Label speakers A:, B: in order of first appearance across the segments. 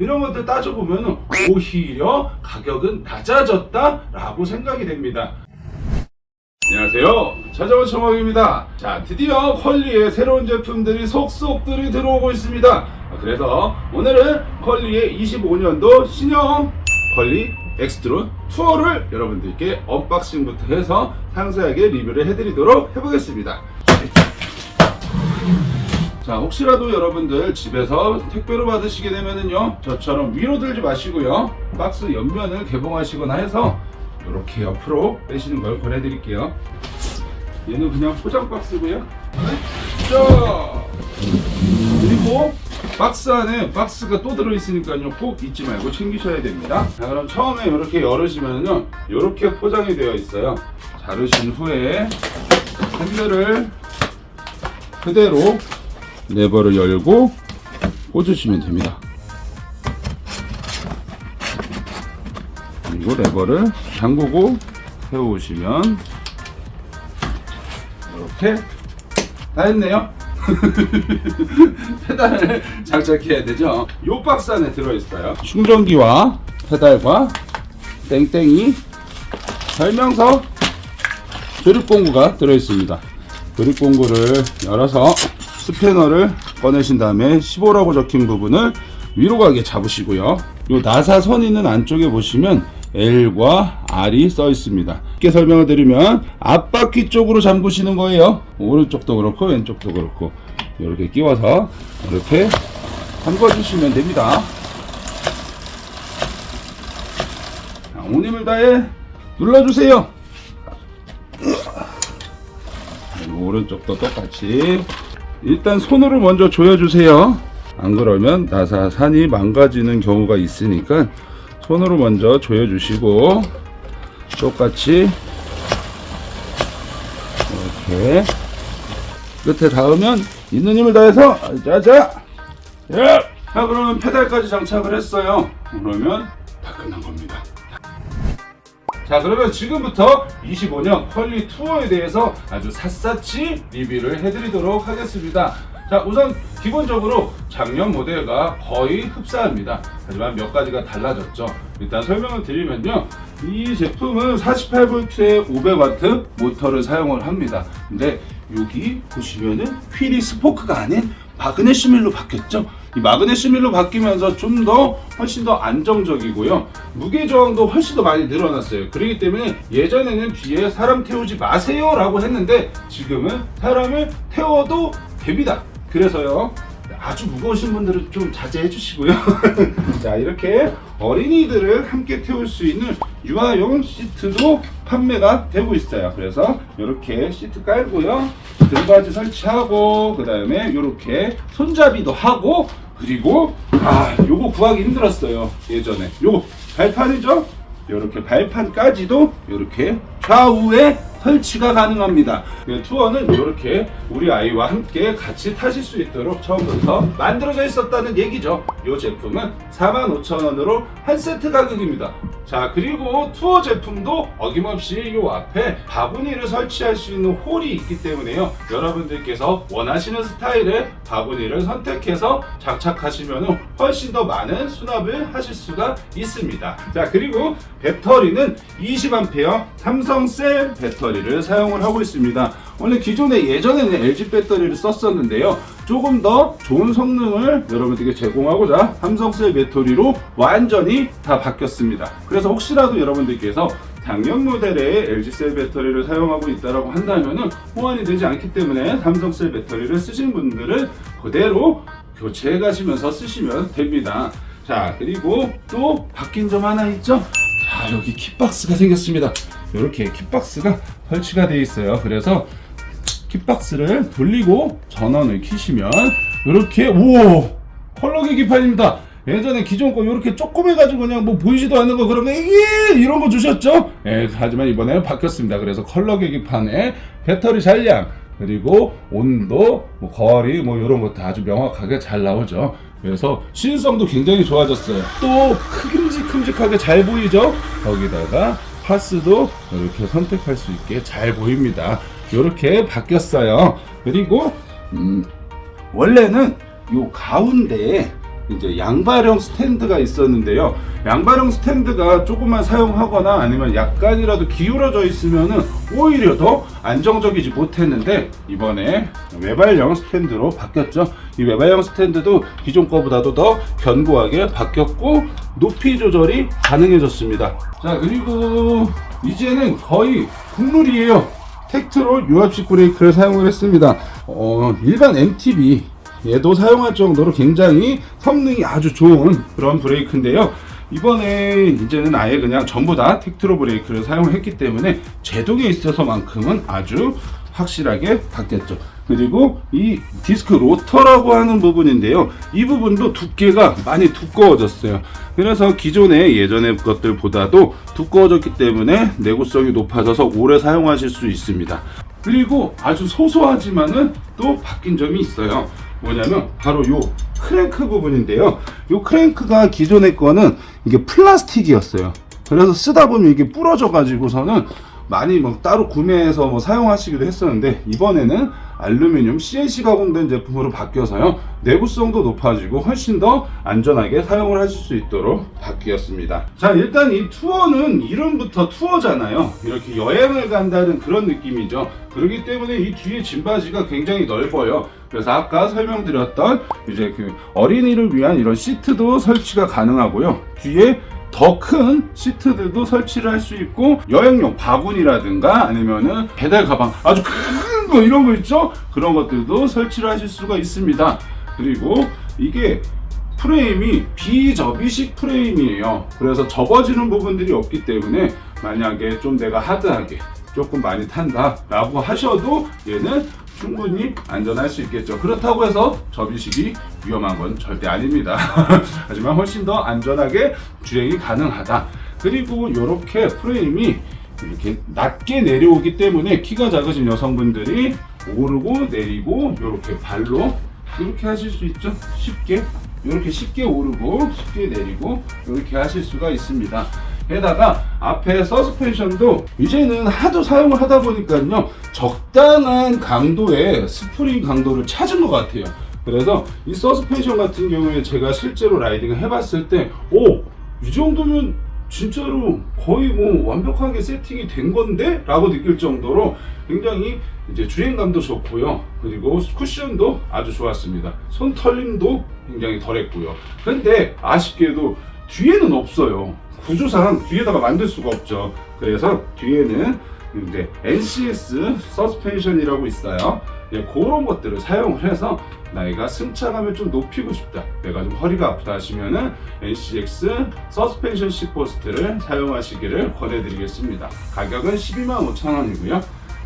A: 이런 것들 따져보면 오히려 가격은 낮아졌다라고 생각이 됩니다. 안녕하세요. 찾아온 청왕입니다. 자, 드디어 컬리의 새로운 제품들이 속속들이 들어오고 있습니다. 그래서 오늘은 컬리의 25년도 신형 컬리 엑스트론 투어를 여러분들께 언박싱부터 해서 상세하게 리뷰를 해드리도록 해보겠습니다. 자, 혹시라도 여러분들 집에서 택배로 받으시게 되면은요, 저처럼 위로 들지 마시고요, 박스 옆면을 개봉하시거나 해서 이렇게 옆으로 빼시는 걸 권해드릴게요. 얘는 그냥 포장 박스고요. 자, 그리고 박스 안에 박스가 또 들어있으니까요, 꼭 잊지 말고 챙기셔야 됩니다. 자, 그럼 처음에 이렇게 열으시면요, 이렇게 포장이 되어 있어요. 자르신 후에 핸들을 그대로 레버를 열고 꽂으시면 됩니다. 그리고 레버를 잠그고 세우시면 이렇게 다 했네요. 페달을 장착해야 되죠. 요 박스 안에 들어있어요. 충전기와 페달과 땡땡이 설명서 조립 공구가 들어있습니다. 조립 공구를 열어서 스패너를 꺼내신 다음에 15라고 적힌 부분을 위로 가게 잡으시고요. 요 나사 선 있는 안쪽에 보시면 L과 R이 써 있습니다. 쉽게 설명을 드리면 앞바퀴 쪽으로 잠그시는 거예요. 오른쪽도 그렇고 왼쪽도 그렇고 이렇게 끼워서 이렇게 잠궈 주시면 됩니다. 자, 온 힘을 다해 눌러주세요. 오른쪽도 똑같이 일단 손으로 먼저 조여주세요. 안 그러면 나사산이 망가지는 경우가 있으니까 손으로 먼저 조여주시고 똑같이 이렇게 끝에 닿으면 있는 힘을 다해서 자자 예. 자 그러면 페달까지 장착을 했어요. 그러면 다 끝난 겁니다. 자 그러면 지금부터 25년 퀄리 투어에 대해서 아주 샅샅이 리뷰를 해드리도록 하겠습니다. 자 우선 기본적으로 작년 모델과 거의 흡사합니다. 하지만 몇 가지가 달라졌죠. 일단 설명을 드리면요. 이 제품은 48V의 500W 모터를 사용을 합니다. 근데 여기 보시면은 휠이 스포크가 아닌 마그네슘일로 바뀌었죠 이 마그네슘일로 바뀌면서 좀 더 훨씬 더 안정적이고요. 무게 저항도 훨씬 더 많이 늘어났어요. 그렇기 때문에 예전에는 뒤에 사람 태우지 마세요라고 했는데 지금은 사람을 태워도 됩니다. 그래서요. 아주 무거우신 분들은 좀 자제해 주시고요. 자, 이렇게 어린이들을 함께 태울 수 있는 유아용 시트도 판매가 되고 있어요. 그래서 이렇게 시트 깔고요. 등받이 설치하고 그 다음에 이렇게 손잡이도 하고 그리고 아, 요거 구하기 힘들었어요. 예전에. 요거 발판이죠? 이렇게 발판까지도 이렇게 좌우에 설치가 가능합니다. 그 투어는 이렇게 우리 아이와 함께 같이 타실 수 있도록 처음부터 만들어져 있었다는 얘기죠. 이 제품은 45,000원으로 한 세트 가격입니다. 자 그리고 투어 제품도 어김없이 이 앞에 바구니를 설치할 수 있는 홀이 있기 때문에요. 여러분들께서 원하시는 스타일의 바구니를 선택해서 장착하시면 훨씬 더 많은 수납을 하실 수가 있습니다. 자 그리고 배터리는 20A 삼성셀 배터리 를 사용을 하고 있습니다. 원래 기존에 예전에는 LG 배터리를 썼었는데요. 조금 더 좋은 성능을 여러분들께 제공하고자 삼성셀 배터리로 완전히 다 바뀌었습니다. 그래서 혹시라도 여러분들께서 작년 모델의 LG셀 배터리를 사용하고 있다고 한다면 호환이 되지 않기 때문에 삼성셀 배터리를 쓰신 분들은 그대로 교체해 가시면서 쓰시면 됩니다. 자, 그리고 또 바뀐 점 하나 있죠? 자, 여기 kit박스가 생겼습니다. 이렇게 kit박스가 설치가 되어 있어요. 그래서 kit박스를 돌리고 전원을 키시면 이렇게 오 컬러 계기판입니다. 예전에 기존 거 이렇게 조그매가지고 그냥 뭐 보이지도 않는 거 그러면 이게 이런 거 주셨죠? 예, 하지만 이번에 바뀌었습니다. 그래서 컬러 계기판에 배터리 잔량 그리고 온도, 뭐 거리 뭐 이런 것도 아주 명확하게 잘 나오죠. 그래서 신성도 굉장히 좋아졌어요. 또 큼직큼직하게 잘 보이죠? 거기다가 파스도 이렇게 선택할 수 있게 잘 보입니다. 이렇게 바뀌었어요. 그리고 음, 원래는 요 가운데에 이제 양발형 스탠드가 있었는데요. 양발형 스탠드가 조금만 사용하거나 아니면 약간이라도 기울어져 있으면은 오히려 더 안정적이지 못했는데 이번에 외발형 스탠드로 바뀌었죠. 이 외발형 스탠드도 기존 거보다도 더 견고하게 바뀌었고 높이 조절이 가능해졌습니다. 자 그리고 이제는 거의 국룰이에요. 텍트로 유압식 브레이크를 사용을 했습니다. 어, 일반 MTB 얘도 사용할 정도로 굉장히 성능이 아주 좋은 그런 브레이크인데요. 이번에 이제는 아예 그냥 전부 다 텍트로 브레이크를 사용했기 때문에 제동에 있어서만큼은 아주 확실하게 바뀌었죠. 그리고 이 디스크 로터라고 하는 부분인데요. 이 부분도 두께가 많이 두꺼워졌어요. 그래서 기존의 예전의 것들보다도 두꺼워졌기 때문에 내구성이 높아져서 오래 사용하실 수 있습니다. 그리고 아주 소소하지만은 또 바뀐 점이 있어요. 뭐냐면 바로 요 크랭크 부분인데요. 요 크랭크가 기존의 거는 이게 플라스틱이었어요. 그래서 쓰다 보면 이게 부러져 가지고서는 많이 뭐 따로 구매해서 뭐 사용하시기도 했었는데 이번에는 알루미늄 CNC 가공된 제품으로 바뀌어서요. 내구성도 높아지고 훨씬 더 안전하게 사용을 하실 수 있도록 바뀌었습니다. 자 일단 이 투어는 이름부터 투어잖아요. 이렇게 여행을 간다는 그런 느낌이죠. 그렇기 때문에 이 뒤에 짐바지가 굉장히 넓어요. 그래서 아까 설명드렸던 이제 그 어린이를 위한 이런 시트도 설치가 가능하고요. 뒤에 더 큰 시트들도 설치를 할 수 있고 여행용 바구니라든가 아니면은 배달 가방 아주 큰 거 이런 거 있죠? 그런 것들도 설치를 하실 수가 있습니다. 그리고 이게 프레임이 비접이식 프레임이에요. 그래서 접어지는 부분들이 없기 때문에 만약에 좀 내가 하드하게 조금 많이 탄다라고 하셔도 얘는 충분히 안전할 수 있겠죠. 그렇다고 해서 접이식이 위험한 건 절대 아닙니다. 하지만 훨씬 더 안전하게 주행이 가능하다. 그리고 이렇게 프레임이 이렇게 낮게 내려오기 때문에 키가 작으신 여성분들이 오르고 내리고 이렇게 발로 이렇게 하실 수 있죠. 쉽게 이렇게 쉽게 오르고 쉽게 내리고 이렇게 하실 수가 있습니다. 게다가 앞에 서스펜션도 이제는 하도 사용을 하다 보니까요 적당한 강도의 스프링 강도를 찾은 것 같아요. 그래서 이 서스펜션 같은 경우에 제가 실제로 라이딩을 해봤을 때, 오, 이 정도면 진짜로 거의 뭐 완벽하게 세팅이 된 건데? 라고 느낄 정도로 굉장히 이제 주행감도 좋고요. 그리고 쿠션도 아주 좋았습니다. 손 털림도 굉장히 덜했고요. 근데 아쉽게도 뒤에는 없어요. 구조상 뒤에다가 만들 수가 없죠. 그래서 뒤에는 이제 NCS 서스펜션이라고 있어요. 예, 그런 것들을 사용을 해서 나이가 승차감을 좀 높이고 싶다. 내가 좀 허리가 아프다 하시면은 NCX 서스펜션 시포스트를 사용하시기를 권해드리겠습니다. 가격은 12만 5천 원이고요.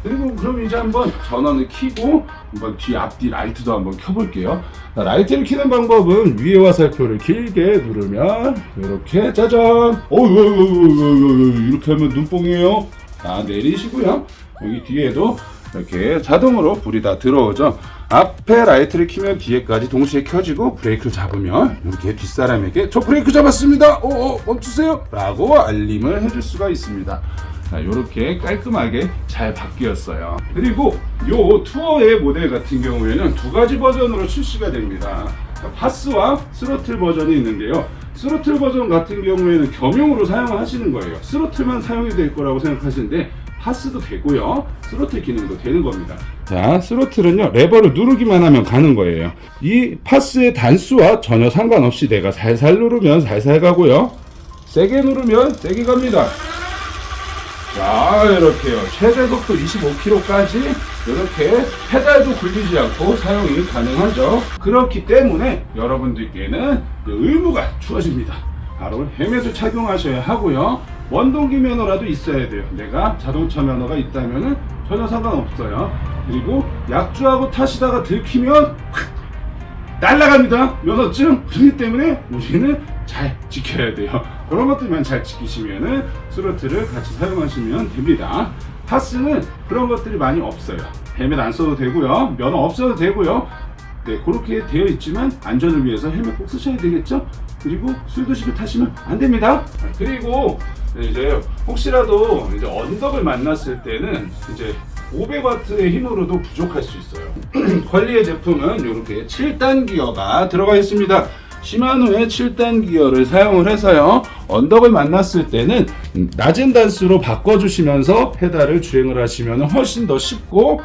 A: 그리고 그럼 이제 한번 전원을 켜고 한번 뒤 앞뒤 라이트도 한번 켜볼게요. 자, 라이트를 켜는 방법은 위에 화살표를 길게 누르면 이렇게 짜잔. 어유 이렇게 하면 눈뽕이에요. 자 내리시고요. 여기 뒤에도 이렇게 자동으로 불이 다 들어오죠. 앞에 라이트를 켜면 뒤에까지 동시에 켜지고 브레이크를 잡으면 이렇게 뒷사람에게 저 브레이크 잡았습니다. 어, 어 멈추세요. 라고 알림을 해줄 수가 있습니다. 자, 이렇게 깔끔하게 잘 바뀌었어요. 그리고 요 투어의 모델 같은 경우에는 두 가지 버전으로 출시가 됩니다. 자, 파스와 스로틀 버전이 있는데요. 스로틀 버전 같은 경우에는 겸용으로 사용하시는 거예요. 스로틀만 사용이 될 거라고 생각하시는데 파스도 되고요. 스로틀 기능도 되는 겁니다. 자, 스로틀은요, 레버를 누르기만 하면 가는 거예요. 이 파스의 단수와 전혀 상관없이 내가 살살 누르면 살살 가고요. 세게 누르면 세게 갑니다. 자, 이렇게요. 최대 속도 25km까지 이렇게 페달도 굴리지 않고 사용이 가능하죠. 그렇기 때문에 여러분들께는 의무가 주어집니다. 바로 헬멧을 착용하셔야 하고요. 원동기 면허라도 있어야 돼요. 내가 자동차 면허가 있다면 전혀 상관없어요. 그리고 약주하고 타시다가 들키면 날라갑니다. 면허증. 그렇기 때문에 우리는 잘 지켜야 돼요. 그런 것들만 잘 지키시면은 스로틀을 같이 사용하시면 됩니다. 파스는 그런 것들이 많이 없어요. 헬멧 안 써도 되고요. 면허 없어도 되고요. 네, 그렇게 되어 있지만 안전을 위해서 헬멧 꼭 쓰셔야 되겠죠? 그리고 술 드시고 타시면 안 됩니다. 그리고 이제 혹시라도 이제 언덕을 만났을 때는 이제 500와트의 힘으로도 부족할 수 있어요. 관리의 제품은 이렇게 7단 기어가 들어가 있습니다. 시마노의 7단 기어를 사용을 해서요. 언덕을 만났을 때는 낮은 단수로 바꿔주시면서 페달을 주행을 하시면 훨씬 더 쉽고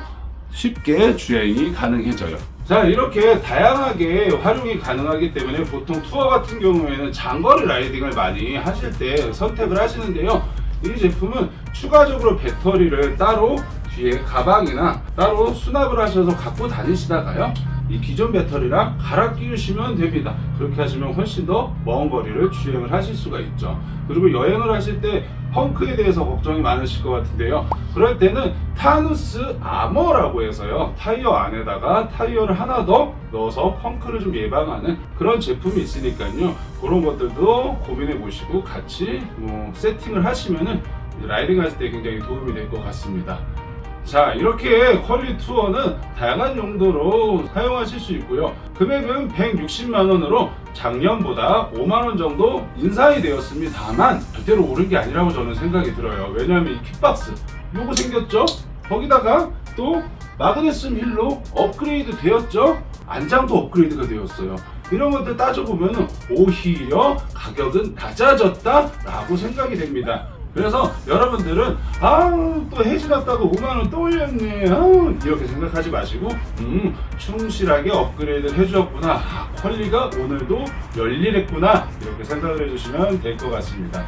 A: 쉽게 주행이 가능해져요. 자 이렇게 다양하게 활용이 가능하기 때문에 보통 투어 같은 경우에는 장거리 라이딩을 많이 하실 때 선택을 하시는데요. 이 제품은 추가적으로 배터리를 따로 뒤에 가방이나 따로 수납을 하셔서 갖고 다니시다가요. 이 기존 배터리랑 갈아 끼우시면 됩니다. 그렇게 하시면 훨씬 더 먼 거리를 주행을 하실 수가 있죠. 그리고 여행을 하실 때 펑크에 대해서 걱정이 많으실 것 같은데요. 그럴 때는 타누스 아머라고 해서요. 타이어 안에다가 타이어를 하나 더 넣어서 펑크를 좀 예방하는 그런 제품이 있으니까요. 그런 것들도 고민해 보시고 같이 뭐 세팅을 하시면은 라이딩 하실 때 굉장히 도움이 될 것 같습니다. 자 이렇게 퀄리 투어는 다양한 용도로 사용하실 수 있고요. 금액은 160만원으로 작년보다 5만원 정도 인상이 되었습니다만 절대로 오른 게 아니라고 저는 생각이 들어요. 왜냐하면 이 킥박스 요거 생겼죠? 거기다가 또 마그네슘 힐로 업그레이드 되었죠? 안장도 업그레이드가 되었어요. 이런 것들 따져보면 오히려 가격은 낮아졌다 라고 생각이 됩니다 그래서 여러분들은 아또 해지 났다고 5만원 또 올렸네. 아우 이렇게 생각하지 마시고 음 충실하게 업그레이드를 해주었구나. 아, 퀄리가 오늘도 열일했구나. 이렇게 생각을 해주시면 될 것 같습니다.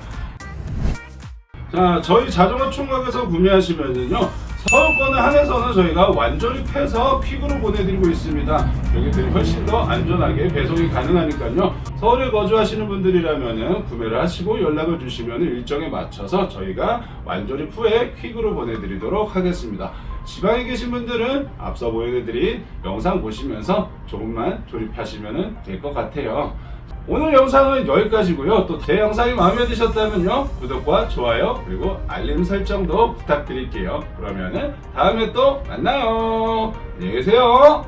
A: 자 저희 자전거 총각에서 구매하시면은요 서울권에 한해서는 저희가 완전히 패서 퀵으로 보내드리고 있습니다. 여기들이 훨씬 더 안전하게 배송이 가능하니까요. 서울에 거주하시는 분들이라면은 구매를 하시고 연락을 주시면 일정에 맞춰서 저희가 완전히 후에 퀵으로 보내드리도록 하겠습니다. 지방에 계신 분들은 앞서 보여드린 영상 보시면서 조금만 조립하시면 될 것 같아요 오늘 영상은 여기까지고요. 또 제 영상이 마음에 드셨다면요. 구독과 좋아요 그리고 알림 설정도 부탁드릴게요. 그러면은 다음에 또 만나요. 안녕히 계세요.